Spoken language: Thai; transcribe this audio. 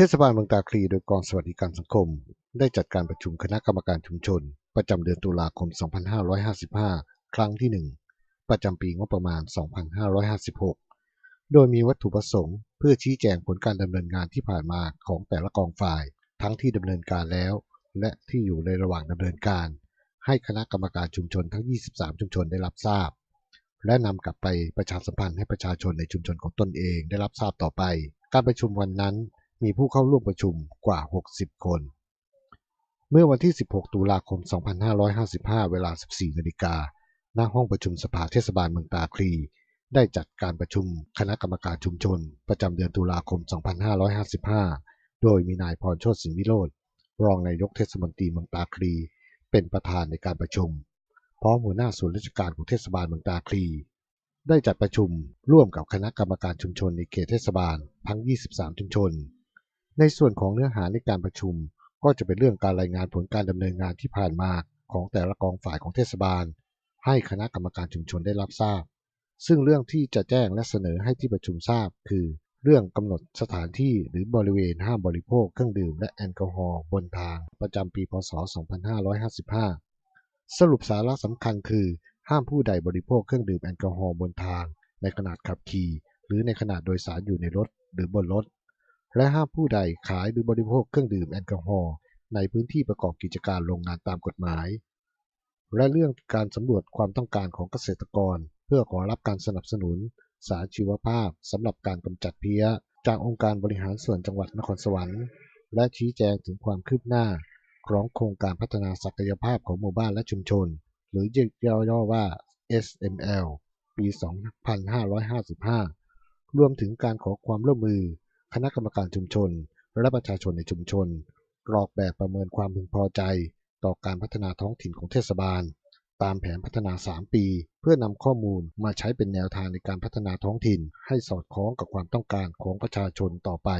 เทศบาลเมืองตาคลีโดยกองสวัสดิการสังคม ได้จัดการประชุมคณะกรรมการชุมชน ประจำเดือนตุลาคม 2555 ครั้งที่ 1 ประจำปีงบประมาณ 2556 โดยมีวัตถุประสงค์ เพื่อชี้แจงผลการดำเนินงานที่ผ่านมาของแต่ละกองฝ่าย ทั้งที่ดำเนินการแล้ว และที่อยู่ในระหว่างดำเนินการ ให้คณะกรรมการชุมชนทั้ง 23 ชุมชนได้รับทราบ และนำกลับไปประชาสัมพันธ์ให้ประชาชนในชุมชนของตนเองได้รับทราบต่อไป การประชุมวันนั้น มีผู้เข้าร่วมประชุมกว่า 60 คน เมื่อวันที่ 16 ตุลาคม 2555 เวลา 14 นาฬิกาณห้องประชุมสภาเทศบาลเมืองตาคลี ได้จัดการประชุมคณะกรรมการชุมชน ประจำเดือนตุลาคม 2555 โดยมีนายพรโชติสิงห์วิโรธรองนายกเทศมนตรีเมืองตาคลี เป็นประธานในการประชุม พร้อมหัวหน้าส่วนราชการของเทศบาลเมืองตาคลี ได้จัดประชุมร่วมกับคณะกรรมการชุมชนในเขตเทศบาลทั้ง 23 ชุมชน ในส่วนของเนื้อหาในการประชุม ก็จะเป็นเรื่องการรายงานผลการดำเนินงานที่ผ่านมาของแต่ละกองฝ่ายของเทศบาล ให้คณะกรรมการชุมชนได้รับทราบ ซึ่งเรื่องที่จะแจ้งและเสนอให้ที่ประชุมทราบ คือ เรื่องกำหนดสถานที่หรือบริเวณห้ามบริโภคเครื่องดื่มและแอลกอฮอล์บนทางประจำปีพศ 2555 สรุปสาระสำคัญคือ ห้ามผู้ใดบริโภคเครื่องดื่มแอลกอฮอล์บนทาง ในขณะขับขี่ หรือในขณะโดยสารอยู่ในรถหรือบนรถ และห้ามผู้ใดขายหรือบริโภคเครื่องดื่มแอลกอฮอล์ในพื้นที่ประกอบกิจการโรงงานตามกฎหมาย และเรื่องการสำรวจความต้องการของเกษตรกร เพื่อขอรับการสนับสนุน สารชีวภาพสำหรับการกำจัดเพี้ย จากองค์การบริหารส่วนจังหวัดนครสวรรค์ และชี้แจงถึงความคืบหน้าของโครงการพัฒนาศักยภาพของหมู่บ้านและชุมชน หรือย่อๆว่า SML ปี 2555 รวมถึงการขอความร่วมมือ คณะกรรมการชุมชน และประชาชนในชุมชนกรอกแบบประเมินความพึงพอใจ ต่อการพัฒนาท้องถิ่นของเทศบาล ตามแผนพัฒนา 3 ปี เพื่อนำข้อมูลมาใช้เป็นแนวทางในการพัฒนาท้องถิ่น ให้สอดคล้องกับความต้องการของประชาชนต่อไป